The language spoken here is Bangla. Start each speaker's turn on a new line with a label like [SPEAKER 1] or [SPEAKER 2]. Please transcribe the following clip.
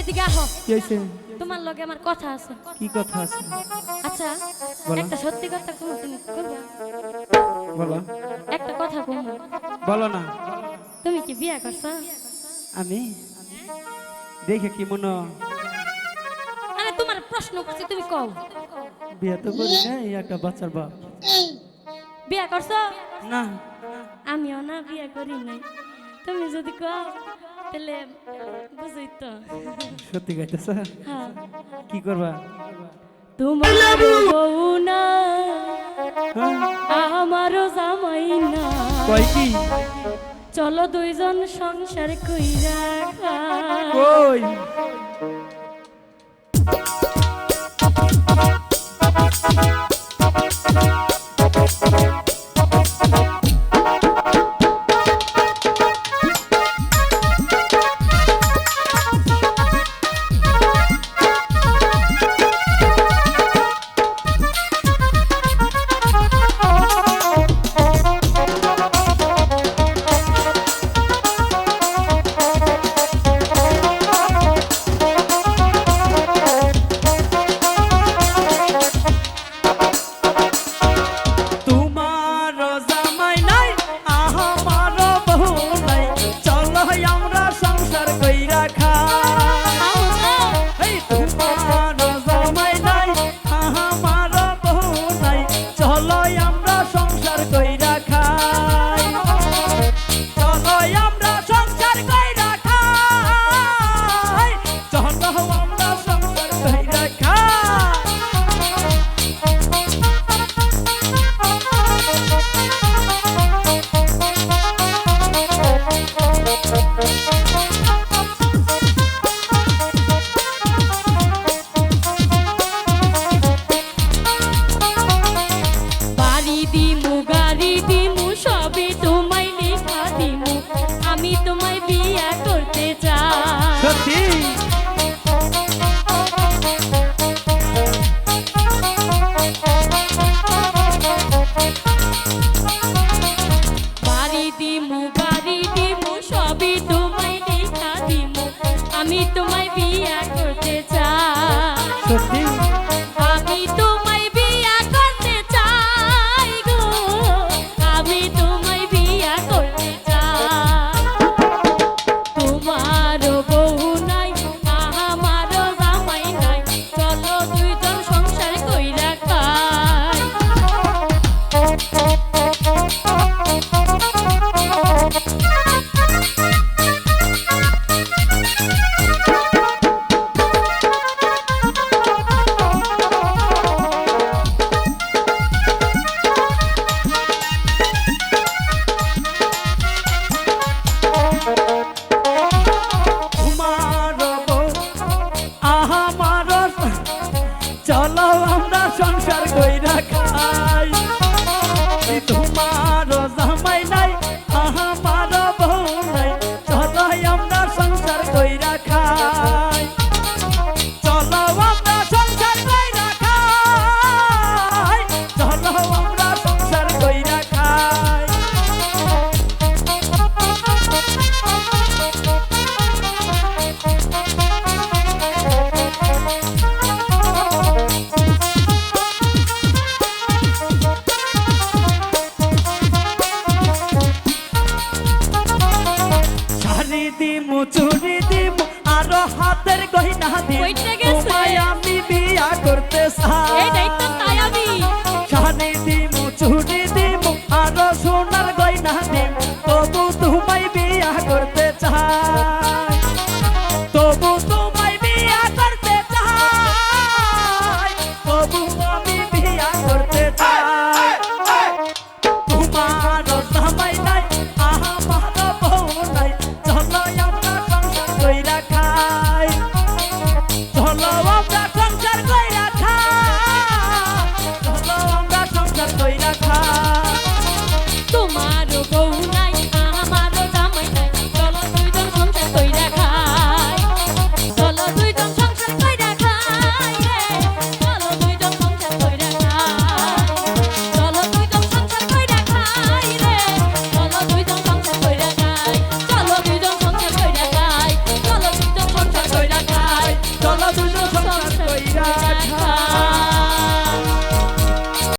[SPEAKER 1] এদিকে আহো।
[SPEAKER 2] কি
[SPEAKER 1] তোমার লগে আমার কথা আছে।
[SPEAKER 2] কি কথা আছে?
[SPEAKER 1] আচ্ছা একটা সত্যি কথা কম তুমি
[SPEAKER 2] বলো।
[SPEAKER 1] একটা কথা কম
[SPEAKER 2] বলো না।
[SPEAKER 1] তুমি কি বিয়া করছ?
[SPEAKER 2] আমি? দেখে কি মনে
[SPEAKER 1] আরে তোমার প্রশ্ন করছি তুমি কও।
[SPEAKER 2] বিয়ে তো করি নাই একটা বাচ্চার বাপ।
[SPEAKER 1] বিয়া করছ?
[SPEAKER 2] না।
[SPEAKER 1] আমিও না বিয়া করি নাই। তুমি যদি কও তাহলে বুঝই তো।
[SPEAKER 2] সত্যি গাইতেছ
[SPEAKER 1] হ্যাঁ।
[SPEAKER 2] কি করবা?
[SPEAKER 1] তোমার বউ না
[SPEAKER 2] হ্যাঁ?
[SPEAKER 1] আমারও জামাই না।
[SPEAKER 2] কয় কি?
[SPEAKER 1] চলো দুইজন সংসার কইরা।
[SPEAKER 2] কই? সত্যি
[SPEAKER 1] বাড়ি দিমু
[SPEAKER 2] সোনার গয়না দিমু তবু তোমায় বিয়া করতে চাই। তবু তোমায় বিয়া করতে চাই, তবু আমি বিয়া করতে চাই। তোমার জামাই নাই আমার বউ নাই চলো আমরা সংসার কইরা খাই।